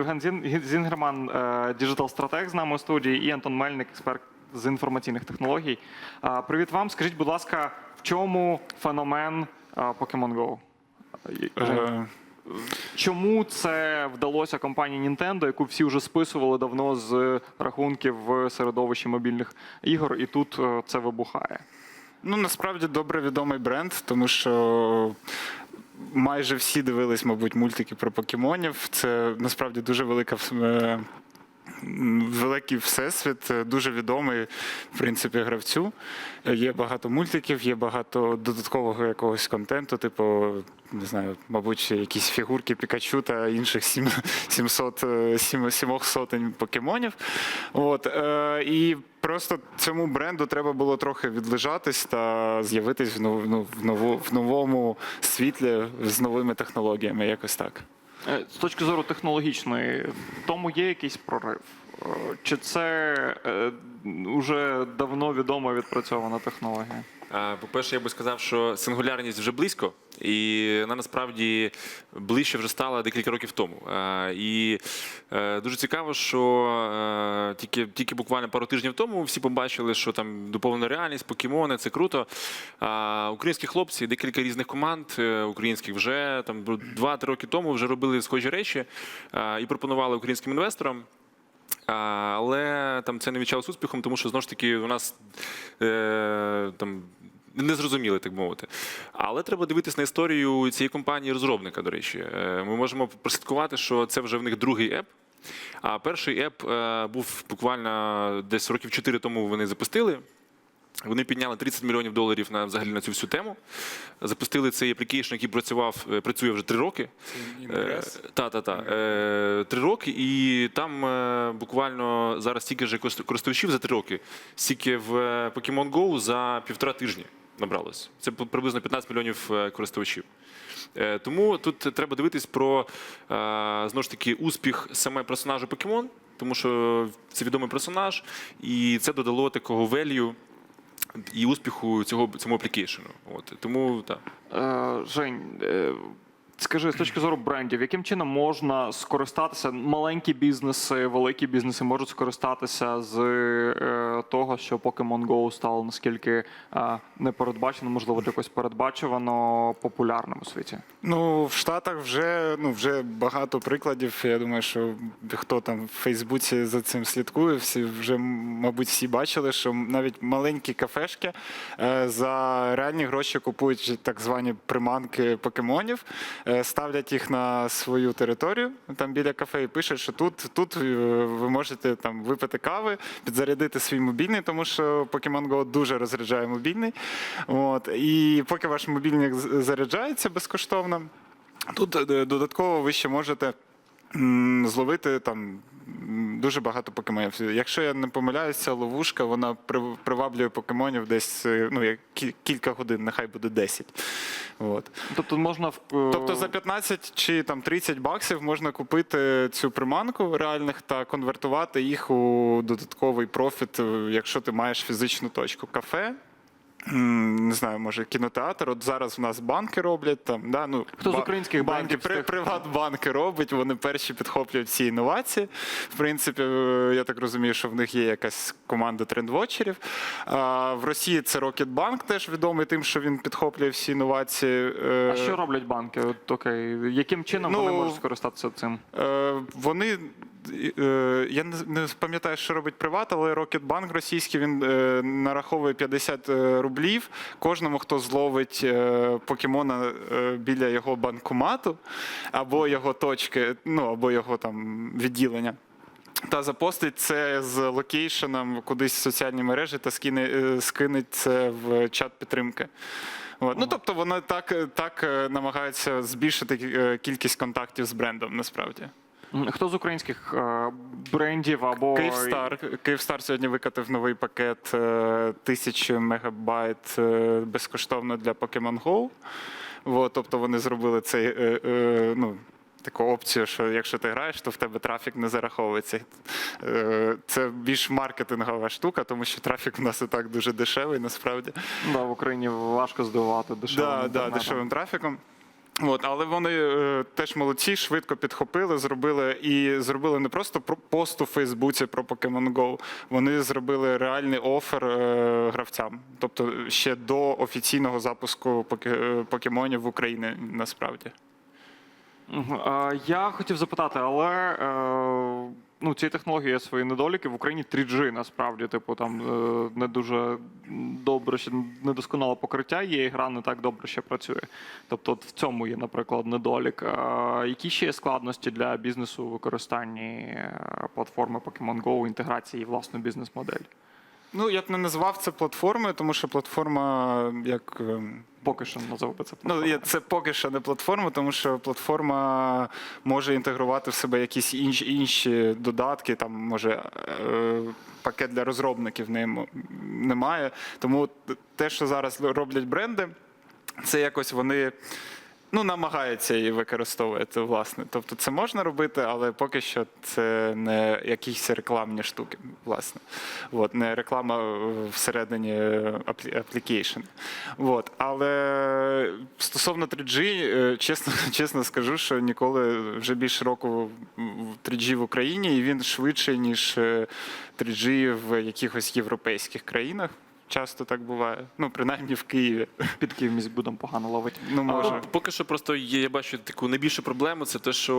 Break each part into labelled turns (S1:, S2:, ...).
S1: Євген Зінгерман, діджитал-стратег з нами у студії, і Антон Мельник, експерт з інформаційних технологій. Привіт вам. Скажіть, будь ласка, в чому феномен Pokemon Go?
S2: Е,
S1: Чому це вдалося компанії Nintendo, яку всі вже списували давно з рахунків в середовищі мобільних ігор, і тут е, це вибухає?
S2: Ну, насправді добре відомий бренд, тому що майже всі дивились, мабуть, мультики про покемонів. Це насправді дуже велика е, великий всесвіт, е, дуже відомий, в принципі, гравцю. Е, Є багато мультиків, є багато додаткового якогось контенту, типу, не знаю, мабуть, якісь фігурки Пікачу та інших сім- 700, е, сімох сотень покемонів. От, і просто цьому бренду треба було трохи відлежатись та з'явитись в, ну, нову, в новому світлі з новими технологіями, якось так.
S1: Е, З точки зору технологічної, в тому є якийсь прорив? Е, Чи це е, вже давно відома відпрацьована технологія?
S3: По-перше, я би сказав, що сингулярність вже близько, і вона насправді ближче вже стала декілька років тому. І е, дуже цікаво, що е, тільки, тільки буквально пару тижнів тому всі побачили, що там доповнена реальність, покемони, це круто. Українські хлопці, декілька різних команд е, українських вже там 2-3 роки тому вже робили схожі речі і пропонували українським інвесторам. Але там це не відчалось успіхом, тому що знову ж таки у нас е, там. Не зрозуміли, так мовити. Але треба дивитись на історію цієї компанії розробника, до речі. Е, Ми можемо прослідкувати, що це вже в них другий еп. А перший еп е, був буквально десь років 4 тому вони запустили. Вони підняли 30 мільйонів доларів на взагалі на цю всю тему. Запустили цей аплікейшн, який працював, е, працює вже три роки. Та, та, та. Е, Три роки, і там е, буквально зараз стільки ж користувачів за три роки, стільки в е, Pokemon Go за півтора тижні набралось. Це приблизно 15 мільйонів е, користувачів. Е, Тому тут треба дивитись про е, знову ж таки успіх саме персонажа Покемон, тому що це відомий персонаж, і це додало такого велью і успіху цього цьому аплікейшену. От тому так.
S1: Е, Жень, е, скажи з точки зору брендів, яким чином можна скористатися маленькі бізнеси, великі бізнеси можуть скористатися з е, того, що Pokemon Go стало наскільки е, непередбачено, можливо, якось передбачувано популярним у світі?
S2: Ну, в Штатах вже, ну, вже багато прикладів. Я думаю, що хто там в Фейсбуці за цим слідкує, всі вже, мабуть, всі бачили, що навіть маленькі кафешки е, за реальні гроші купують так звані приманки покемонів, е, ставлять їх на свою територію, там біля кафе, і пишуть, що тут, тут е, ви можете там випити кави, підзарядити свій мобільний, тому що Pokemon Go дуже розряджає мобільний. От, і поки ваш мобільник заряджається безкоштовно, тут е, додатково ви ще можете зловити там дуже багато покемонів. Якщо я не помиляюся, ловушка вона при- приваблює покемонів десь е, ну, кілька годин, нехай буде 10. От.
S1: Тобто можна в е,
S2: Тобто за 15 чи там 30 баксів можна купити цю приманку реальних та конвертувати їх у додатковий профіт, е, якщо ти маєш фізичну точку. Кафе. Не знаю, може кінотеатр. От зараз в нас банки роблять там. Да, ну,
S1: Хто з українських банків
S2: при. Приватбанки робить, вони перші підхоплюють ці інновації. В принципі, е, я так розумію, що в них є якась команда трендвотчерів. А в Росії це Рокетбанк, теж відомий тим, що він підхоплює всі інновації. Е,
S1: А що роблять банки? От, окей. Яким чином
S2: Ну,
S1: вони можуть скористатися цим?
S2: Е, Вони я не пам'ятаю, що робить приват, але Рокетбанк російський він е, нараховує 50 рублів кожному, хто зловить е, покемона е, біля його банкомату або його точки, ну або його там відділення. Та запостить це з локейшеном кудись в соціальні мережі та скине, е, скине це в чат підтримки. От. Ну, тобто вони так, так е, намагаються збільшити е, кількість контактів з брендом насправді.
S1: Хто з українських е, брендів або
S2: Київстар. Київстар сьогодні викатив новий пакет е, 1000 мегабайт е, безкоштовно для Pokemon Go. От, тобто вони зробили цей. ну, Таку опцію, що якщо ти граєш, то в тебе трафік не зараховується. Це більш маркетингова штука, тому що трафік у нас і так дуже дешевий, насправді.
S1: Да, в Україні важко здивувати дешевим
S2: Да, да, дешевим трафіком. От, але вони е, теж молодці, швидко підхопили, зробили і зробили не просто пост у Фейсбуці про Pokemon Go, вони зробили реальний офер е, гравцям. Тобто ще до офіційного запуску е, покемонів в Україні насправді.
S1: Я хотів запитати, але е, ну, цієї технології є свої недоліки. В Україні 3G насправді, типу, там е, не дуже добре, ще недосконале покриття є, і гра не так добре ще працює. Тобто, в цьому є, наприклад, недолік. Які ще є складності для бізнесу у використанні е, платформи Pokemon Go, інтеграції власну бізнес-модель?
S2: Ну, я б не назвав це платформою, тому що платформа як.
S1: Поки що назову це
S2: Ну, це поки що не платформа, тому що платформа може інтегрувати в себе якісь інші, інші додатки, там може е, пакет для розробників не, немає. Тому те, що зараз роблять бренди, це якось вони. Ну, намагаються її використовувати, власне. Тобто це можна робити, але поки що це не якісь рекламні штуки, власне. От, не реклама е, всередині аплі- application. От. Але стосовно 3G, е, чесно, чесно скажу, що ніколи вже більше року 3G в Україні, і він швидший, ніж е, 3G в якихось європейських країнах. Часто так буває. Ну, принаймні в Києві.
S1: Під Київ будемо погано ловити.
S2: Ну, може.
S3: Поки що просто є, я бачу таку найбільшу проблему, це те, що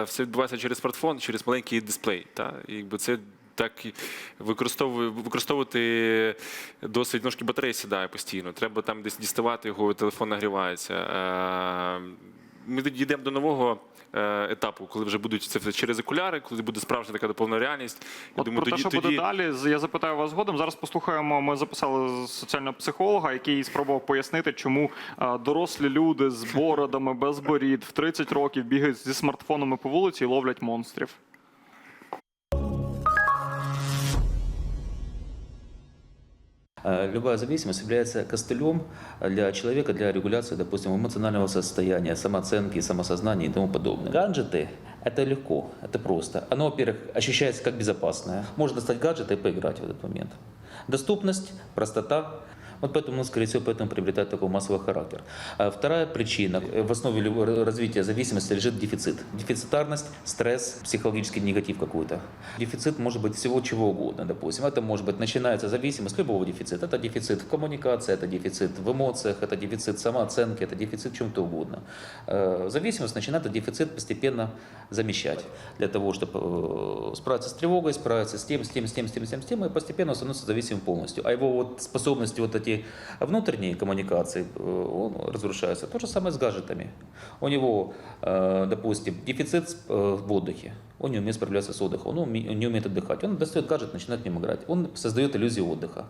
S3: е, все відбувається через смартфон, через маленький дисплей. Та? І якби це так і використовую, використовувати досить ножки батареї сідає постійно. Треба там десь діставати його, телефон нагрівається. Ми дійдемо до нового е, етапу, коли вже будуть це все через окуляри, коли буде справжня така доповнена реальність. Я
S1: От про те, що буде далі, з- я запитаю вас згодом. Зараз послухаємо. Ми записали соціального психолога, який спробував пояснити, чому е, дорослі люди з бородами без борід в 30 років бігають зі смартфонами по вулиці і ловлять монстрів.
S4: Любая зависимость является костылем для человека для регуляции, допустим, эмоционального состояния, самооценки, самосознания и тому подобное. Гаджеты – это легко, это просто. Оно, во-первых, ощущается как безопасное. Можно достать гаджет и поиграть в этот момент. Доступность, простота. Вот поэтому, ну, скорее всего, поэтому приобретает такой массовый характер. А Вторая причина. э, В основе развития зависимости лежит дефицит. Дефицитарность, стресс, психологический негатив какой-то. Дефицит может быть всего чего угодно, допустим. Это может быть, начинается зависимость любого дефицита. Это дефицит в коммуникации, это дефицит в эмоциях, это дефицит самооценки, это дефицит в чем-то угодно. Э, Зависимость начинает этот дефицит постепенно замещать для того, чтобы справиться с тревогой, справиться с тем, с тем, с тем, с тем, с тем, с тем, и постепенно становится зависимым полностью. А его вот способности вот эти внутренние коммуникации, э, он разрушается. То же самое с гаджетами. У него, э, допустим, дефицит э, в отдыхе. Он не умеет справляться с отдыхом, он уме- не умеет отдыхать. Он достает гаджет, начинает в нем играть. Он создает иллюзию отдыха.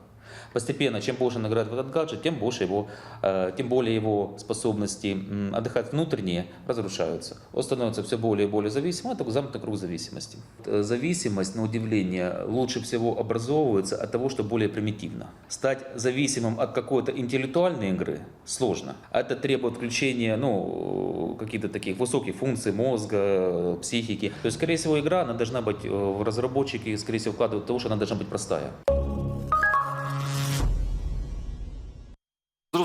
S4: Постепенно, чем больше он играет в этот гаджет, тем больше его, э, тем более его способности отдыхать внутренние разрушаются. Он становится все более и более зависимым, это замкнутый круг зависимости. Э, Зависимость, на удивление, лучше всего образовывается от того, что более примитивно. Стать зависимым от какой-то интеллектуальной игры сложно. А Это требует включения ну, каких-то таких высоких функций мозга, психики. То есть, скорее всего, игра, она должна быть, э, в разработчики, скорее всего, вкладывают того, что она должна быть простая.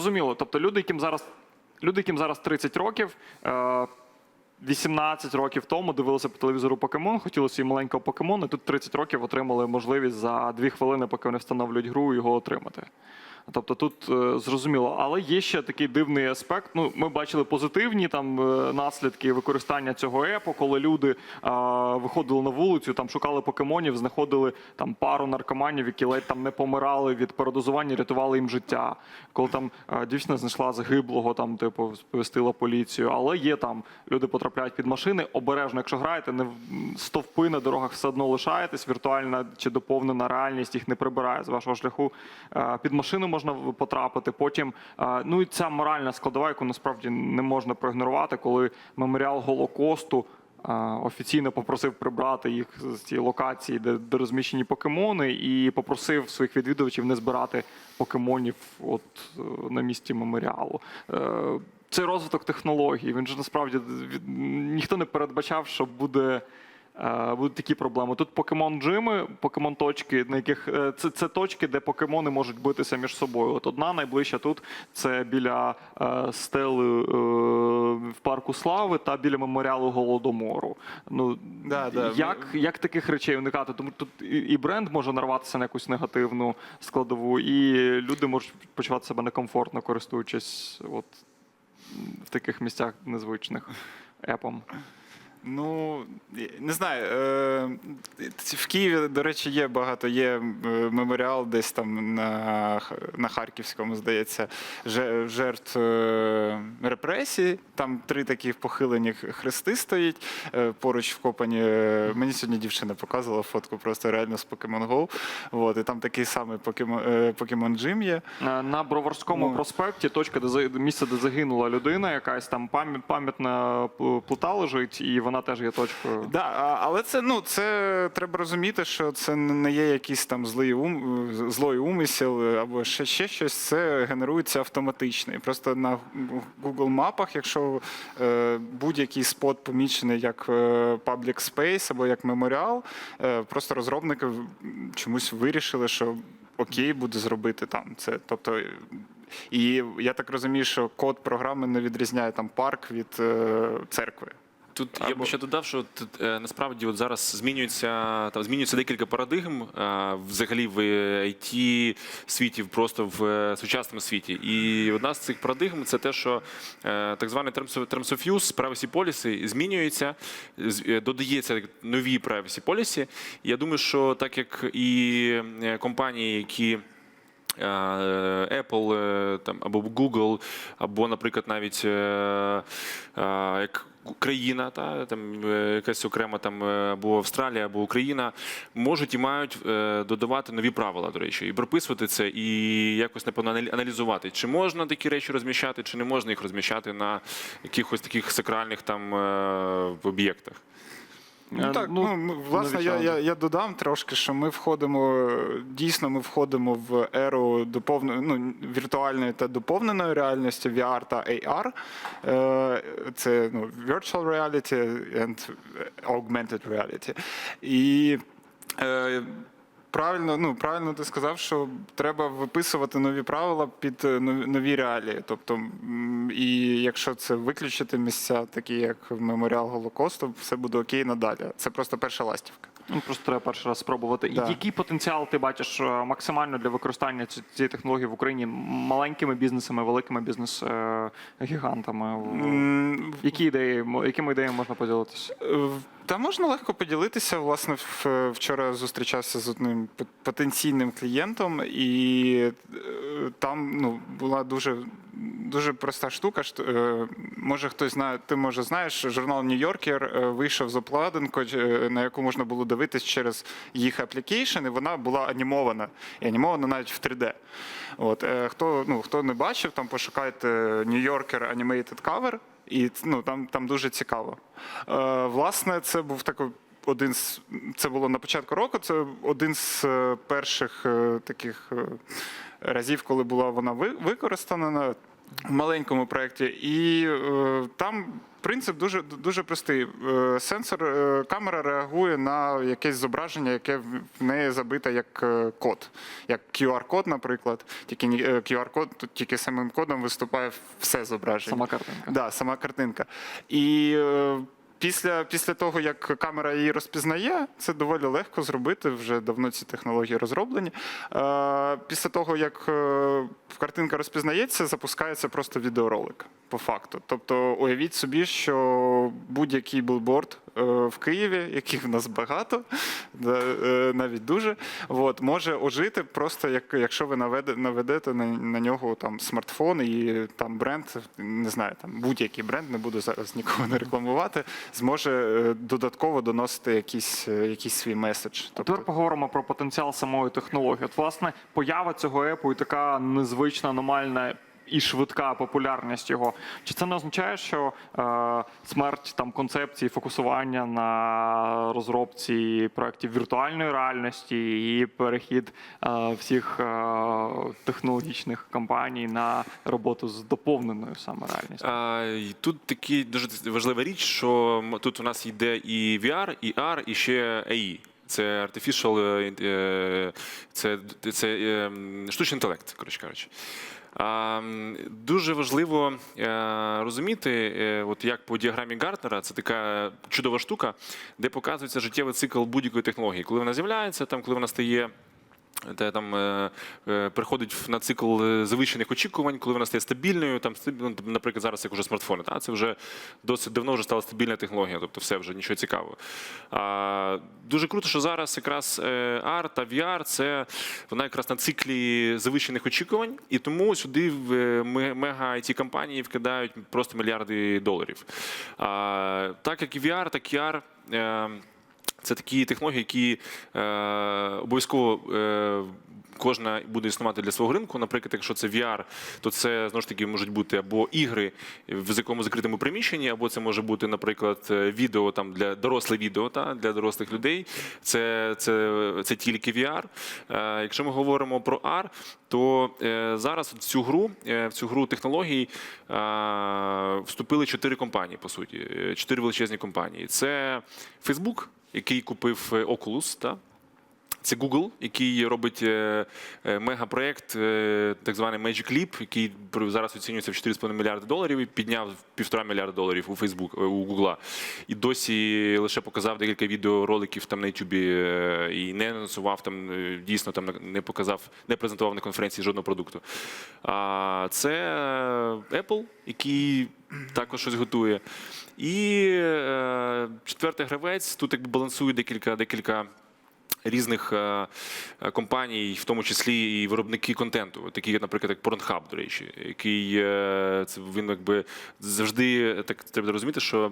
S1: Зрозуміло. Тобто люди, яким зараз люди, яким зараз 30 років. Е, 18 років тому дивилися по телевізору покемон, хотіли свій маленького покемона, і тут 30 років отримали можливість за 2 хвилини, поки вони встановлюють гру, його отримати. Тобто тут е, зрозуміло, але є ще такий дивний аспект. Ну, ми бачили позитивні там е, наслідки використання цього епу, коли люди е, виходили на вулицю, там шукали покемонів, знаходили там пару наркоманів, які ледь там не помирали від передозування, рятували їм життя. Коли там е, дівчина знайшла загиблого, там типу сповістила поліцію. Але є там люди потрапляють під машини. Обережно, якщо граєте, не стовпи на дорогах все одно лишаєтесь. Віртуальна чи доповнена реальність їх не прибирає з вашого шляху. Е, Під машину можна потрапити. Потім е, ну і ця моральна складова, яку насправді не можна проігнорувати, коли меморіал Голокосту. е, Офіційно попросив прибрати їх з цієї локації, де, де розміщені покемони, і попросив своїх відвідувачів не збирати покемонів от е, на місці меморіалу. Е, Цей розвиток технологій, він же насправді ніхто не передбачав, що буде Будуть такі проблеми. Тут покемон джими, покемон точки, на яких е, це, це точки, де покемони можуть битися між собою. От одна найближча тут це біля е, стели е, в парку Слави та біля меморіалу Голодомору. Ну
S2: Да, да.
S1: як, як таких речей уникати? Тому тут і, і бренд може нарватися на якусь негативну складову, і люди можуть почувати себе некомфортно, користуючись от в таких місцях незвичних епом.
S2: Ну, не знаю. Е, в Києві, до речі, є багато. Є е, меморіал десь там на, на Харківському, здається, жертв е, репресій. Там три такі похилені хрести стоять, е, поруч вкопані. Мені сьогодні дівчина показувала фотку просто реально з Pokemon Go. От, і там такий самий Pokemon, Pokemon Gym є.
S1: На Броварському
S2: Ну.
S1: проспекті точка, де місце, де загинула людина, якась там пам'ятна п- плита лежить, і вона теж є точкою.
S2: Да, але це ну це треба розуміти, що це не є якийсь там злий ум, злой умисел або ще, ще щось. Це генерується автоматично. І просто на Google мапах, якщо е, будь-який спот помічений як е, public space або як меморіал, е, просто розробники чомусь вирішили, що окей буде зробити там це. Тобто. І я так розумію, що код програми не відрізняє там парк від е, церкви.
S3: Тут я б ще додав, що е, насправді от зараз змінюється там змінюється декілька парадигм е, взагалі в it світі, просто в е, сучасному світі. І одна з цих парадигм це те, що е, так званий terms of, terms of use, privacy policy змінюється, з- е, додається нові privacy policy. Я думаю, що так як і компанії, які Apple там, або Google, або, наприклад, навіть як країна, та, там, е, якась окрема там, е, або Австралія, або Україна, можуть і мають е, додавати нові правила, до речі, і прописувати це, і якось, напевно, аналі- аналізувати, чи можна такі речі розміщати, чи не можна їх розміщати на якихось таких сакральних там об'єктах.
S2: Ну так, ну, ну власне, я, я, я додам трошки, що ми входимо дійсно, ми входимо в еру доповненої ну, віртуальної та доповненої реальності VR та AR. Е, Це ну, virtual reality and augmented reality. І е, Правильно, ну правильно ти сказав, що треба виписувати нові правила під е, нові, нові реалії. Тобто, і якщо це виключити місця, такі як меморіал Голокосту, все буде окей надалі. Це просто перша ластівка.
S1: Ну, просто треба перший раз спробувати.
S2: Да.
S1: І який потенціал ти бачиш е, максимально для використання цієї технології в Україні маленькими бізнесами, великими бізнес-гігантами?
S2: М,
S1: Які ідеї, якими ідеями можна поділитися?
S2: Е, Та можна легко поділитися. Власне, вчора зустрічався з одним потенційним клієнтом, і е, там ну, була дуже, дуже проста штука. е, Може, хтось знає, ти може знаєш, журнал Нью-Йоркер е, вийшов з обкладинкою, е, на яку можна було дивитись через їх аплікейшн, і вона була анімована. І анімована навіть в 3D. От, е, хто, ну, хто не бачив, там пошукайте Нью-Йоркер Animated Cover. І ну, там, там дуже цікаво. Е, власне, це був такий один з це було на початку року. Це один з е, перших е, таких е, разів, коли була вона використана на в маленькому проєкті. І е, там принцип дуже, дуже простий. Е, сенсор, е, камера реагує на якесь зображення, яке в неї забите як е, код, як QR-код, наприклад. Тільки е, QR-код, тут тільки самим кодом виступає все зображення.
S1: Сама картинка.
S2: Да, сама картинка. І е, після, після того, як камера її розпізнає, це доволі легко зробити. Вже давно ці технології розроблені. Е, після того, як е, картинка розпізнається, запускається просто відеоролик. По факту. Тобто, уявіть собі, що будь-який білборд в Києві, яких в нас багато, е, навіть дуже, от, може ожити просто, як, якщо ви наведе, наведете на, на нього там смартфон і там бренд, не знаю, там будь-який бренд, не буду зараз нікого не рекламувати, зможе е, додатково доносити якийсь, е, якийсь свій меседж. Тобто,
S1: Тепер поговоримо про потенціал самої технології. От, власне, поява цього епу і така незвична, аномальна і швидка популярність його. Чи це не означає, що е, смерть там концепції фокусування на розробці проєктів віртуальної реальності і перехід е, всіх е, технологічних компаній на роботу з доповненою саме реальністю?
S3: А, тут такі дуже важлива річ, що тут у нас йде і VR, і AR, і ще AI. Це artificial, е, е, це, це е, штучний інтелект, коротше кажучи. Дуже важливо е, розуміти, е, от як по діаграмі Гартнера, це така чудова штука, де показується життєвий цикл будь-якої технології. Коли вона з'являється, там, коли вона стає де там е, е, приходить на цикл е, завищених очікувань, коли вона стає стабільною. Там ну, наприклад, зараз як уже смартфони. Та це вже досить давно вже стала стабільна технологія, тобто все вже нічого цікавого. А, дуже круто, що зараз якраз AR та VR це вона якраз на циклі завищених очікувань, і тому сюди в мега it компанії вкидають просто мільярди доларів. А, так як і VR, так і AR. Це такі технології, які е, обов'язково е, кожна буде існувати для свого ринку. Наприклад, якщо це VR, то це знову ж таки можуть бути або ігри в якому закритому приміщенні, або це може бути, наприклад, е, відео там для доросле відео та для дорослих людей. Це, це, це тільки VR. Е, якщо ми говоримо про AR, то е, зараз в цю гру, в цю гру технологій вступили чотири компанії, по суті, чотири величезні компанії. Це Facebook, який купив Oculus, та? Це Google, який робить е, е, мегапроект, е, так званий Magic Leap, який зараз оцінюється в 4,5 мільярди доларів і підняв півтора мільярда доларів у Facebook, у Google. І досі лише показав декілька відеороликів там на е, і не анонсував там дійсно там не показав, не презентував на конференції жодного продукту. А це Apple, який також щось готує. І е, четвертий гравець тут якби балансує декілька декілька різних е, е, компаній, в тому числі і виробники контенту, такі, наприклад, як Pornhub, до речі, який е, це він якби завжди так треба розуміти, що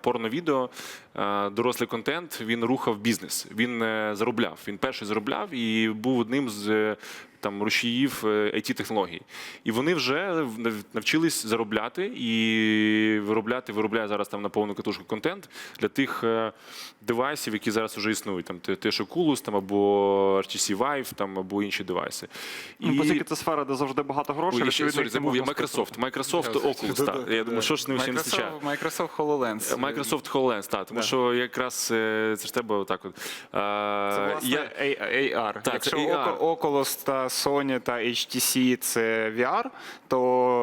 S3: порновідео, дорослий контент, він рухав бізнес. Він заробляв. Він перший заробляв і був одним з. Е, Там рушіїв it технологій, і вони вже навчились заробляти і виробляти, виробляє зараз там на повну катушку контент для тих е, девайсів, які зараз вже існують. Там що Oculus, там або HTC Vive, там або інші девайси. І...
S1: Ну, оскільки це сфера, де завжди багато грошей,
S3: Ой, ще, сорі, забув, я Microsoft. Microsoft Oculus, так. Я думаю, що ж з ним не вистачає.
S2: Microsoft, Microsoft HoloLens.
S3: Microsoft HoloLens, так, тому
S2: Да.
S3: що якраз е, це ж тебе отак от. Е,
S2: Це власне
S3: я,
S2: AR.
S3: Так,
S2: Якщо. Oculus та Sony та HTC це VR, то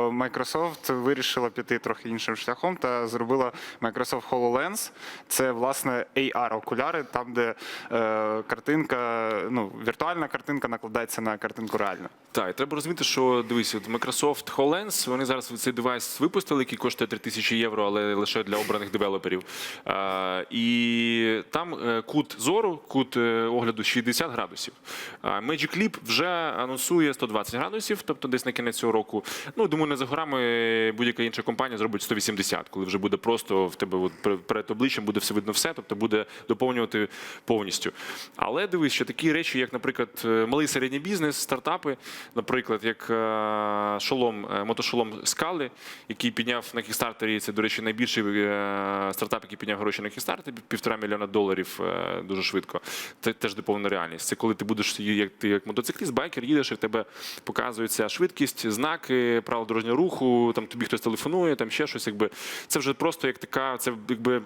S2: Microsoft вирішила піти трохи іншим шляхом та зробила Microsoft HoloLens. Це власне AR-окуляри, там, де е, картинка, ну, віртуальна картинка накладається на картинку реальну.
S3: Так, і треба розуміти, що дивись, от Microsoft HoloLens, вони зараз цей девайс випустили, який коштує 3000 євро, але лише для обраних девелоперів. А, і там е, кут зору, кут е, огляду 60 градусів. Magic Leap вже анонсує 120 градусів, тобто десь на кінець цього року. Ну, думаю, не за горами будь-яка інша компанія зробить 180, коли вже буде просто в тебе от перед обличчям буде все видно все, тобто буде доповнювати повністю. Але дивись, що такі речі, як, наприклад, е, малий середній бізнес, стартапи, наприклад, як е, шолом, е, мотошолом Скали, який підняв на кікстартері. Це, до речі, найбільший стартап, який підняв гроші на кікстартері, півтора мільйона доларів дуже швидко. Це теж доповнена реальність. Це коли ти будеш як ти як мотоцикліст, байкер, їдеш, і в тебе показується швидкість, знаки, правила дорожнього руху, там тобі хтось телефонує, там ще щось. Якби це вже просто як така, це якби.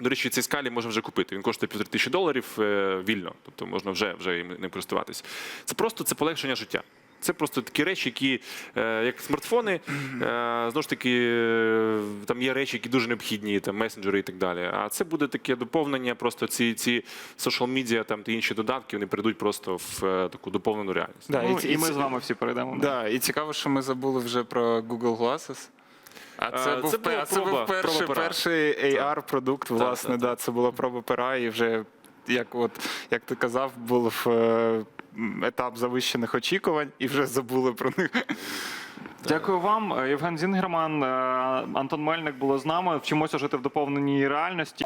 S3: До речі, цей скалі можна вже купити. Він коштує півтори тисячі доларів е, вільно, тобто можна вже, вже ним користуватись. Це просто це полегшення життя. Це просто такі речі, які, е, як смартфони, е, знову ж таки, е, там є речі, які дуже необхідні, там месенджери і так далі. А це буде таке доповнення, просто ці, ці social media там та інші додатки, вони перейдуть просто в таку доповнену реальність.
S2: Да,
S1: Ну,
S2: ці-
S1: і ми
S2: ці-
S1: з вами всі перейдемо.
S2: Да, і цікаво, що ми забули вже про Google Glasses. А це,
S3: А,
S2: був,
S3: це була
S2: це був перший,
S3: проба
S2: перший AR-продукт, власне,
S3: так,
S2: да, це була проба пера, і вже, як, от, як ти казав, був е, етап завищених очікувань, і вже забули про них.
S1: Дякую вам, Євген Зінгерман, е, Антон Мельник було з нами. Вчимося жити в доповненій реальності.